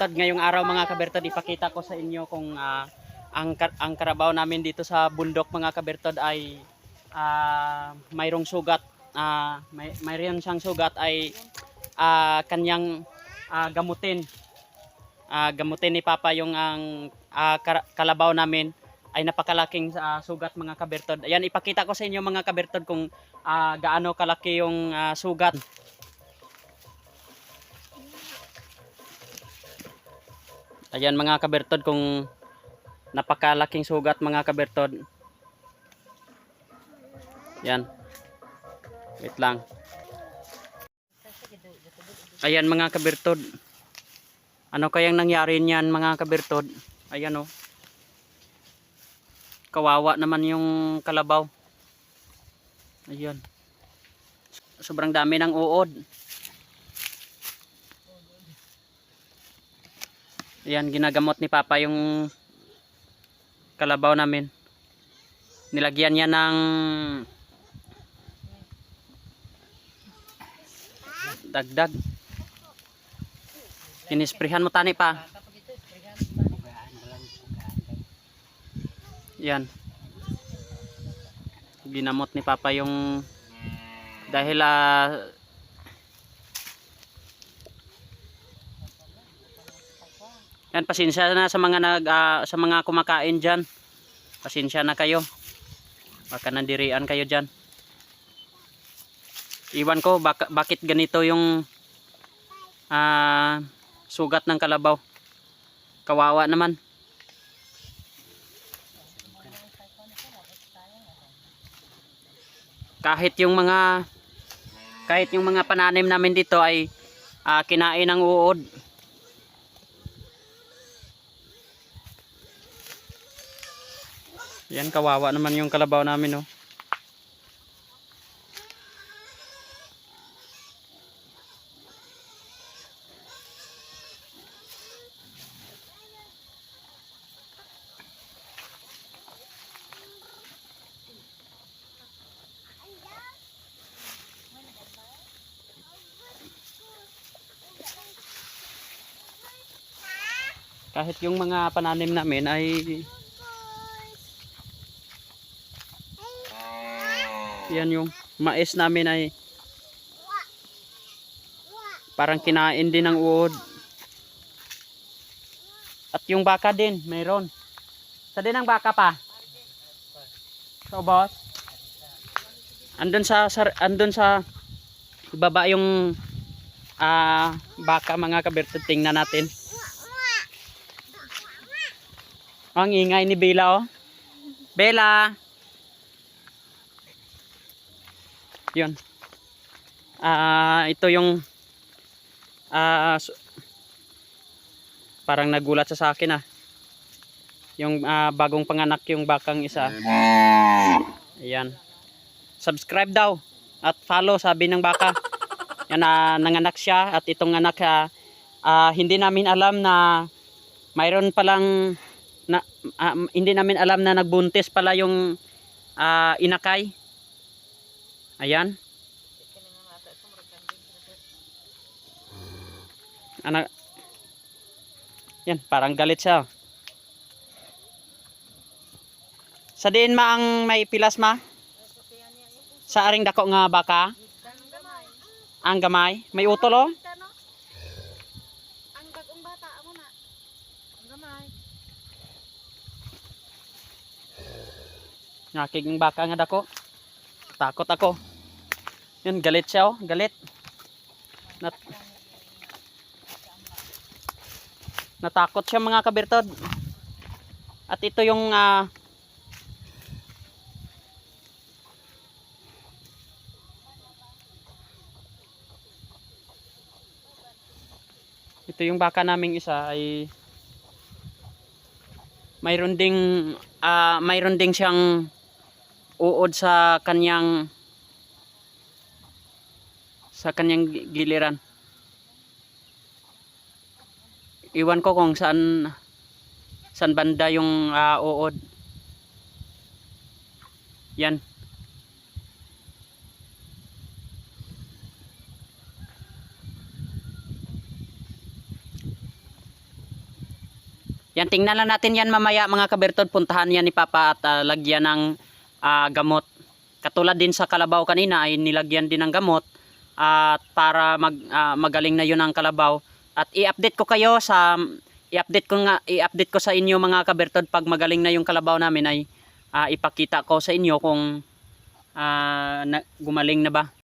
Tad ngayong araw mga kabertod ipakita ko sa inyo kung ah, ang ang karabaw namin dito sa bundok mga kabertod ay ah, mayroong sugat ah, may mayroon siyang sugat ay ah, kanyang ah, gamutin Ah, gamutin ni Papa yung ang kar- kalabaw namin ay napakalaking ah, sugat mga kabertod. Ayan ipakita ko sa inyo mga kabertod kung ah, gaano kalaki yung ah, sugat. Ayan mga kabertod kung napakalaking sugat mga kabertod. Yan. Wait lang. Ayan mga kabertod. Ano kayang nangyari niyan mga kabertod? Ayan oh. Kawawa naman yung kalabaw. Ayan. Sobrang dami ng uod. Ayan, ginagamot ni Papa yung kalabaw namin. Nilagyan niya ng dagdag. Inisprihan mo tani pa. Yan. Ginamot ni Papa yung dahil ah Yan pasensya na sa mga nag ah, sa mga kumakain diyan. Pasensya na kayo. Baka nandirian kayo diyan. Iwan ko baka, bakit ganito yung ah sugat ng kalabaw. Kawawa naman. Kahit yung mga kahit yung mga pananim namin dito ay ah, kinain ng uod. Yan kawawa naman yung kalabaw namin oh. Kahit yung mga pananim namin ay Yan yung mais namin ay parang kinain din ng uod. At yung baka din, mayroon. Sa din ang baka pa. So boss. Andun sa, sa andun sa baba yung ah baka mga kaberto tingnan natin. Ang ingay ni Bella oh. Bella. Yun. Ah, ito yung ah su- parang nagulat sa akin ah. Yung ah, bagong panganak yung bakang isa. Ayan. Subscribe daw at follow sabi ng baka. Yan na nanganak siya at itong anak ah, ah, hindi namin alam na mayroon palang na ah, hindi namin alam na nagbuntis pala yung ah, inakay. Ayan. Anak. Yan, parang galit siya. Sa diin ma ang may pilas ma? Sa aring dako nga baka? Ang gamay? May utol oh? Ang bagong bata amo na. Ang gamay. Nakig ng baka nga dako. Takot ako. Yan, galit siya oh. Galit. Nat Natakot siya mga kabirtod. At ito yung ah, Ito yung baka naming isa ay mayroon ding ah, mayroon ding siyang uod sa kanyang sa kanyang gi- giliran. Iwan ko kung saan saan banda yung ah, uod. Yan. Yan, tingnan lang natin yan mamaya mga kabertod. Puntahan yan ni Papa at ah, lagyan ng ah, gamot. Katulad din sa kalabaw kanina ay nilagyan din ng gamot at para mag, ah, magaling na yun ang kalabaw. At i-update ko kayo sa i-update ko nga i-update ko sa inyo mga kabertod pag magaling na yung kalabaw namin ay ah, ipakita ko sa inyo kung ah, na, gumaling na ba.